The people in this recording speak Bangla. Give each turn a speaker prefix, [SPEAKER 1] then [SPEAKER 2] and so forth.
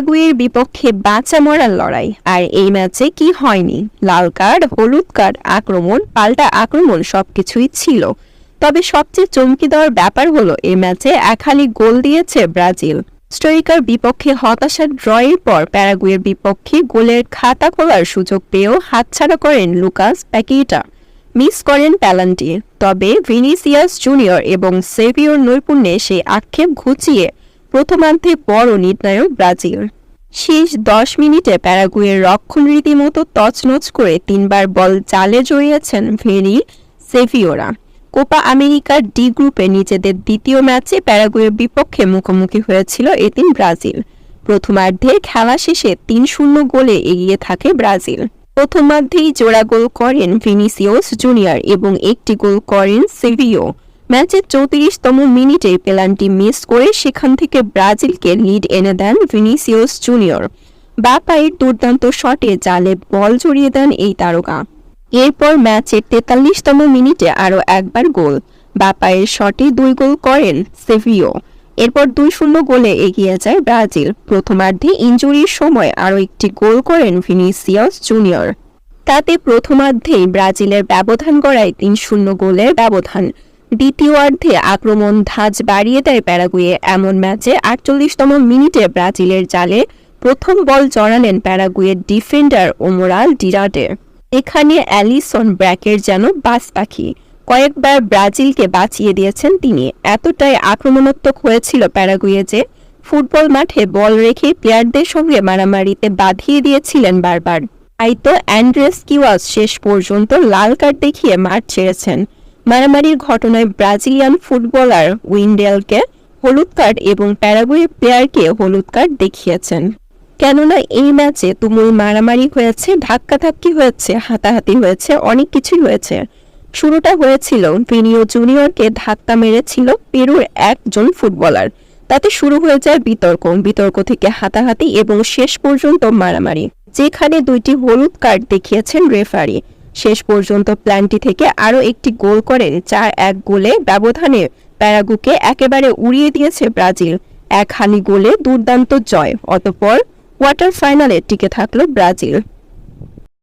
[SPEAKER 1] প্যারাগুয়ের বিপক্ষে বাঁচা মরার লড়াই। আর এই ম্যাচে কি হয়নি? লাল কার্ড, হলুদ কার্ড, আক্রমণ, পাল্টা আক্রমণ সবকিছুই ছিল। তবে সবচেয়ে চমকি দেওয়ার ব্যাপার হলো এই ম্যাচে একালি গোল দিয়েছে ব্রাজিল। স্ট্রাইকার বিপক্ষে হতাশার ড্রয়ের পর প্যারাগুয়ের বিপক্ষে গোলের খাতা খোলার সুযোগ পেয়েও হাতছাড়া করেন লুকাস প্যাকিটা। মিস করেন প্যালান্টি তবে ভিনিসিয়াস জুনিয়র এবং সেভিওর নৈপুণ্যে সেই আক্ষেপ ঘুচিয়ে প্রথমার্ধে বড় নির্ণায়ক ব্রাজিল। শেষ দশ মিনিটে প্যারাগুয়ের রক্ষণ রীতিমতো তছনছ করে তিনবার বল জালে জড়িয়েছেন ভেরি সেভিওরা। কোপা আমেরিকার ডি গ্রুপে নিজেদের দ্বিতীয় ম্যাচে প্যারাগুয়ের বিপক্ষে মুখোমুখি হয়েছিল এদিন ব্রাজিল। প্রথমার্ধে খেলা শেষে তিন শূন্য গোলে এগিয়ে থাকে ব্রাজিল। প্রথমার্ধেই জোড়া গোল করেন ভিনিসিওস জুনিয়র এবং একটি গোল করেন সেভিও। ম্যাচের চৌত্রিশতম মিনিটে পেনাল্টি মিস করে সেখান থেকে ব্রাজিলকে লিড এনে দেন ভিনিসিওস জুনিয়র। বা পায়ের দুর্দান্ত শটে জালে বল জড়িয়ে দেন এই তারকা। এরপর ম্যাচের তেতাল্লিশতম মিনিটে আরও একবার গোল। বাপায়ের শটে দুই গোল করেন সেভিও। এরপর দুই শূন্য গোলে এগিয়ে যায় ব্রাজিল। প্রথমার্ধে ইঞ্জুরির সময় আরও একটি গোল করেন ভিনিসিয়াস জুনিয়র। তাতে প্রথমার্ধেই ব্রাজিলের ব্যবধান গড়ায় তিন শূন্য গোলের ব্যবধান। দ্বিতীয়ার্ধে আক্রমণ ধাঁচ বাড়িয়ে দেয় প্যারাগুয়ে। এমন ম্যাচে আটচল্লিশতম মিনিটে ব্রাজিলের জালে প্রথম বল জড়ালেন প্যারাগুয়ের ডিফেন্ডার ওমরাল ডিরাডে এখানে অ্যালিসন ব্র্যাকের যেন বাস পাখি। কয়েকবার ব্রাজিলকে বাঁচিয়ে দিয়েছেন তিনি। এতটাই আক্রমণাত্মক হয়েছিল প্যারাগুয়ে যে ফুটবল মাঠে বল রেখে প্লেয়ারদের সঙ্গে মারামারিতে বাঁধিয়ে দিয়েছিলেন বারবার। তাই তো অ্যান্ড্রেস কিওয়াস শেষ পর্যন্ত লাল কার্ড দেখিয়ে মাঠ ছেড়েছেন। মারামারির ঘটনায় ব্রাজিলিয়ান ফুটবলার উইন্ডেলকে হলুদ কার্ড এবং প্যারাগুয়ে প্লেয়ারকে হলুদ কার্ড দেখিয়েছেন। কেননা এই ম্যাচে তুমুল মারামারি হয়েছে, ধাক্কাধাক্কি হয়েছে, হাতাহাতি হয়েছে, অনেক কিছুই হয়েছে। শুরুটা হয়েছিল ভিনিও জুনিয়রকে ধাক্কা মেরেছিল পেরুর একজন ফুটবলার। তাতে শুরু হয়ে যায় বিতর্ক বিতর্ক থেকে হাতাহাতি এবং শেষ পর্যন্ত মারামারি। যেখানে দুইটি হলুদ কার্ড দেখিয়েছেন রেফারি। শেষ পর্যন্ত প্ল্যানটি থেকে আরও একটি গোল করেন চার এক গোলে ব্যবধানে প্যারাগুকে একেবারে উড়িয়ে দিয়েছে ব্রাজিল। এক হানি গোলে দুর্দান্ত জয়, অতপর কোয়ার্টার ফাইনালে টিকে থাকল ব্রাজিল।